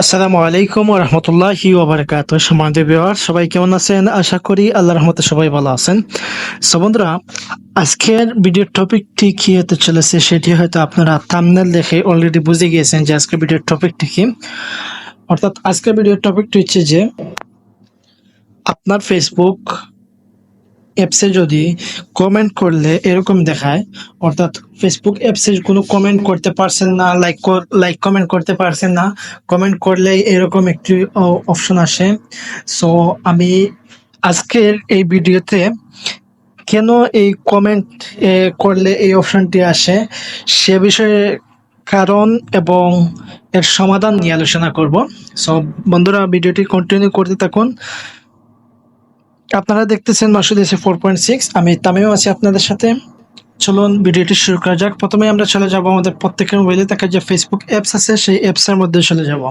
আসসালামু আলাইকুম রহমতুল্লাহি ওবরাকাত সম্মানিত বিহার সবাই কেমন আছেন? আশা করি আল্লাহ রহমতে সবাই ভালো আছেন। সো বন্ধুরা, আজকের ভিডিওর টপিকটি কি হতে চলেছে সেটি হয়তো আপনারা থামনেল দেখে অলরেডি বুঝে গিয়েছেন যে আজকের ভিডিওর টপিকটি কি। অর্থাৎ আজকের ভিডিওর টপিকটি হচ্ছে যে, আপনার ফেসবুক অ্যাপসে যদি কমেন্ট করলে এরকম দেখায়, অর্থাৎ ফেসবুক অ্যাপসে কোনো কমেন্ট করতে পারছেন না লাইক লাইক কমেন্ট করতে পারছেন না কমেন্ট করলে এরকম একটি অপশন আসে। সো আমি আজকের এই ভিডিওতে কেন এই কমেন্ট করলে এই অপশনটি আসে সে বিষয়ে কারণ এবং এর সমাধান নিয়ে আলোচনা করব। সো বন্ধুরা, ভিডিওটি কন্টিনিউ করতে থাকুন। আপনারা দেখতেছেন মাসুদ এসে ফোর পয়েন্ট সিক্স আমি তামিম আছি আপনাদের সাথে। চলুন ভিডিওটি শুরু করা যাক। প্রথমে আমরা চলে যাব আমাদের প্রত্যেকের মোবাইলে থাকা যে ফেসবুক অ্যাপস আছে, সেই অ্যাপসের মধ্যে চলে যাব।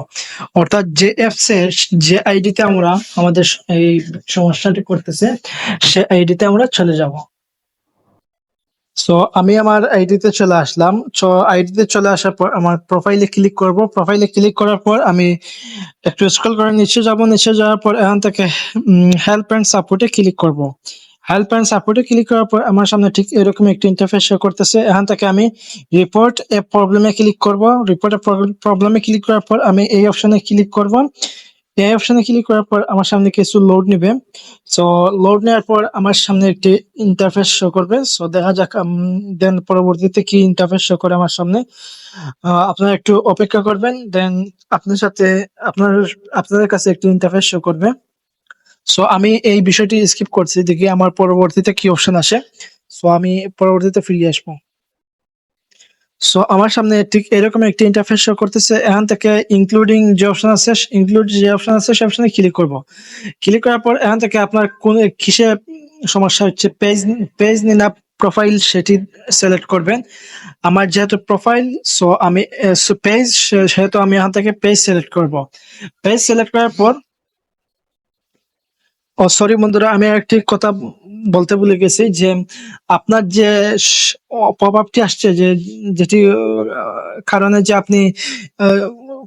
অর্থাৎ যে অ্যাপসের যে আইডিতে আমরা আমাদের এই সমস্যাটি করতেছে সে আইডিতে আমরা চলে যাব। সো আমি আমার আইডিতে চলে আসলাম। সো আইডিতে চলে আসার পর আমার প্রোফাইলে ক্লিক করব। প্রোফাইলে ক্লিক করার পর আমি একটু স্ক্রল করে নিচে যাব। নিচে যাওয়ার পর এখান থেকে হেল্প অ্যান্ড সাপোর্টে ক্লিক করব। হেল্প অ্যান্ড সাপোর্টে ক্লিক করার পর আমার সামনে ঠিক এরকম একটি ইন্টারফেস শো করতেছে। এখান থেকে আমি রিপোর্ট এ প্রবলেমে ক্লিক করব রিপোর্ট এ প্রবলেমে ক্লিক করার পর আমি এই অপশনে ক্লিক করব। এই অপশনে ক্লিক করার পর আমার সামনে কিছু লোড নেবে। সো লোড নেওয়ার পর আমার সামনে একটি ইন্টারফেস শো করবে। সো দেখা যাক দেন পরবর্তীতে কি ইন্টারফেস শো করে আমার সামনে। আপনারা একটু অপেক্ষা করবেন দেন আপনার সাথে, আপনার, আপনাদের কাছে একটি ইন্টারফেস শো করবে। সো আমি এই বিষয়টি স্কিপ করছি, দেখি আমার পরবর্তীতে কি অপশন আসে। সো আমি পরবর্তীতে ফিরে আসব। সো আমার সামনে ঠিক এরকম একটি ইন্টারফেস শো করতেছে। এখান থেকে ইনক্লুডিং যে অপশন আছে ইনক্লুড যে অপশন আছে, সে অপশনে ক্লিক করব। ক্লিক করার পর এখান থেকে আপনার কোন কিসে সমস্যা হচ্ছে পেজ পেজ নিন প্রোফাইল সেটি সিলেক্ট করবেন। আমার যেহেতু প্রোফাইল সো আমি পেজ সেহেতু আমি এখান থেকে পেজ সিলেক্ট করব। পেজ সিলেক্ট করার পর ও সরি বন্ধুরা, আমি একটি কথা বলতে ভুলে গেছি যে আপনার যে প্রভাবটি আসছে যে যেটি কারণে যে আপনি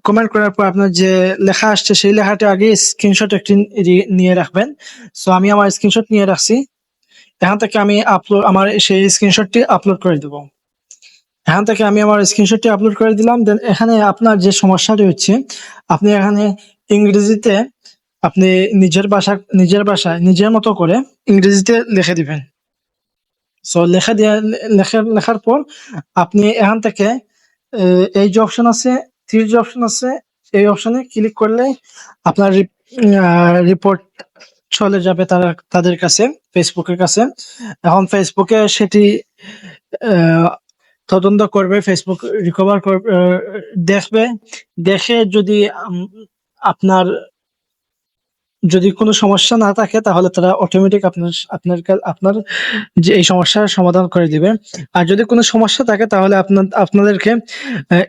কমেন্ট করার পর আপনার যে লেখা আসছে সেই লেখাটা আগে স্ক্রিনশট একটি নিয়ে রাখবেন। সো আমি আমার স্ক্রিনশট নিয়ে রাখছি। এখান থেকে আমি আপলোড আমার সেই স্ক্রিনশটটি আপলোড করে দেবো। এখান থেকে আমি আমার স্ক্রিনশটটি আপলোড করে দিলাম। দেন এখানে আপনার যে সমস্যাটি হচ্ছে, আপনি এখানে ইংরেজিতে আপনি নিজের ভাষা, নিজের ভাষায় নিজের মতো করে ইংরেজিতে লিখে দিবেন। সো লেখা দেওয়া লেখা, লেখার পর আপনি এখান থেকে এই যে অপশন আছে থ্রি যে অপশন আছে, এই অপশনে ক্লিক করলে আপনার রিপোর্ট চলে যাবে তারা, তাদের কাছে ফেসবুকের কাছে। এখন ফেসবুকে সেটি তদন্ত করবে ফেসবুক রিকভার করবে দেখবে। দেখে যদি আপনার যদি কোনো সমস্যা না থাকে, তাহলে তারা অটোমেটিক আপনার আপনার আপনার যে এই সমস্যার সমাধান করে দিবে। আর যদি কোনো সমস্যা থাকে, তাহলে আপনার আপনাদেরকে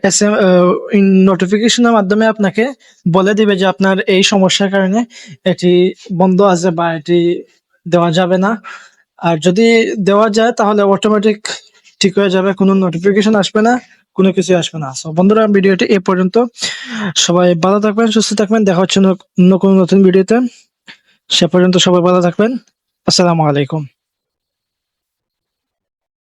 এস এম নোটিফিকেশনের মাধ্যমে আপনাকে বলে দিবে যে আপনার এই সমস্যার কারণে এটি বন্ধ আছে বা এটি দেওয়া যাবে না। আর যদি দেওয়া যায়, তাহলে অটোমেটিক ঠিক হয়ে যাবে, কোনো নোটিফিকেশন আসবে না। কোনো কিছু আসবে না। সো বন্ধুরা, ভিডিওটি এ পর্যন্ত। সবাই ভালো থাকবেন, সুস্থ থাকবেন, দেখা হচ্ছে অন্য কোনো নতুন ভিডিওতে। সে পর্যন্ত সবাই ভালো থাকবেন। আসসালামু আলাইকুম।